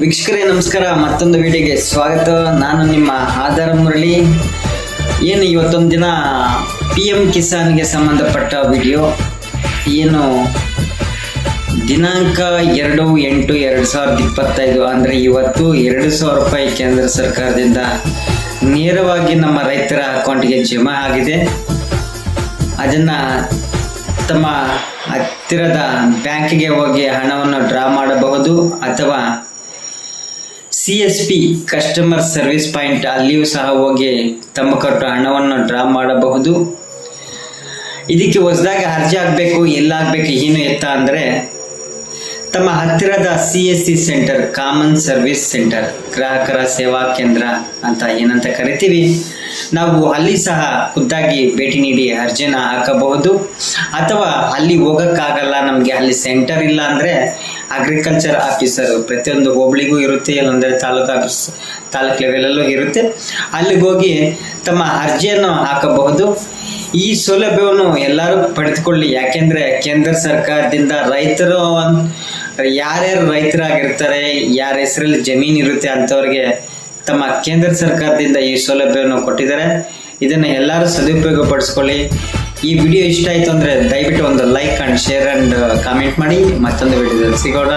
ವೀಕ್ಷಕರೇ, ನಮಸ್ಕಾರ. ಮತ್ತೊಂದು ವಿಡಿಯೋಗೆ ಸ್ವಾಗತ. ನಾನು ನಿಮ್ಮ ಆಧಾರ ಮುರಳಿ. ಏನು ಇವತ್ತೊಂದು ದಿನ ಪಿ ಎಂ ಕಿಸಾನ್ಗೆ ಸಂಬಂಧಪಟ್ಟ ವಿಡಿಯೋ. ಏನು ದಿನಾಂಕ ಎರಡು ಎಂಟು ಎರಡು ಸಾವಿರದ ಇಪ್ಪತ್ತೈದು ಅಂದರೆ ಇವತ್ತು ಎರಡು ಸಾವಿರ ರೂಪಾಯಿ ಕೇಂದ್ರ ಸರ್ಕಾರದಿಂದ ನೇರವಾಗಿ ನಮ್ಮ ರೈತರ ಅಕೌಂಟ್ಗೆ ಜಮಾ ಆಗಿದೆ. ಅದನ್ನು ತಮ್ಮ ಹತ್ತಿರದ ಬ್ಯಾಂಕಿಗೆ ಹೋಗಿ ಹಣವನ್ನು ಡ್ರಾ ಮಾಡಬಹುದು ಅಥವಾ C S P customer service point ಅಲ್ಲಿಯೂ ಸಹ ಹೋಗಿ ತಮ್ಮ ಕೊಟ್ಟು ಹಣವನ್ನು ಡ್ರಾ ಮಾಡಬಹುದು. ಇದಕ್ಕೆ ಹೊಸದಾಗಿ ಅರ್ಜಿ ಹಾಕಬೇಕು ಎಲ್ಲ ಹಾಕಬೇಕು, ಏನು ಎತ್ತ ಅಂದರೆ ತಮ್ಮ ಹತ್ತಿರದ C S C centre common service centre ಗ್ರಾಹಕರ ಸೇವಾ ಕೇಂದ್ರ ಅಂತ ಏನಂತ ಕರಿತೀವಿ. ನಾವು ಅಲ್ಲಿ ಸಹ ಖುದ್ದಾಗಿ ಭೇಟಿ ನೀಡಿ ಅರ್ಜಿನ ಹಾಕಬಹುದು. ಅಥವಾ ಅಲ್ಲಿ ಹೋಗೋಕ್ಕಾಗಲ್ಲ, ನಮಗೆ ಅಲ್ಲಿ ಸೆಂಟರ್ ಇಲ್ಲ ಅಂದರೆ ಅಗ್ರಿಕಲ್ಚರ್ ಆಫೀಸರ್ ಪ್ರತಿಯೊಂದು ಹೋಬಳಿಗೂ ಇರುತ್ತೆ ಇಲ್ಲಾಂದರೆ ತಾಲೂಕು ಆಫೀಸ್ ತಾಲೂಕು ಲೆವೆಲಲ್ಲೂ ಇರುತ್ತೆ. ಅಲ್ಲಿಗೆ ಹೋಗಿ ತಮ್ಮ ಅರ್ಜಿಯನ್ನು ಹಾಕಬಹುದು. ಈ ಸೌಲಭ್ಯವನ್ನು ಎಲ್ಲರೂ ಪಡೆದುಕೊಳ್ಳಿ. ಯಾಕೆಂದ್ರೆ ಕೇಂದ್ರ ಸರ್ಕಾರದಿಂದ ರೈತರು ಯಾರ್ಯಾರು ರೈತರಾಗಿರ್ತಾರೆ, ಯಾರ ಹೆಸರಲ್ಲಿ ಜಮೀನು ಇರುತ್ತೆ ಅಂಥವ್ರಿಗೆ ತಮ್ಮ ಕೇಂದ್ರ ಸರ್ಕಾರದಿಂದ ಈ ಸೌಲಭ್ಯವನ್ನು ಕೊಟ್ಟಿದ್ದಾರೆ. ಇದನ್ನು ಎಲ್ಲರೂ ಸದುಪಯೋಗ ಪಡಿಸ್ಕೊಳ್ಳಿ ಈ ವಿಡಿಯೋ ಇಷ್ಟ ಆಯ್ತು ಅಂದರೆ ದಯವಿಟ್ಟು ಒಂದು like and share and comment ಮಾಡಿ. ಮತ್ತೊಂದು ವಿಡಿಯೋದಲ್ಲಿ ಸಿಗೋಣ.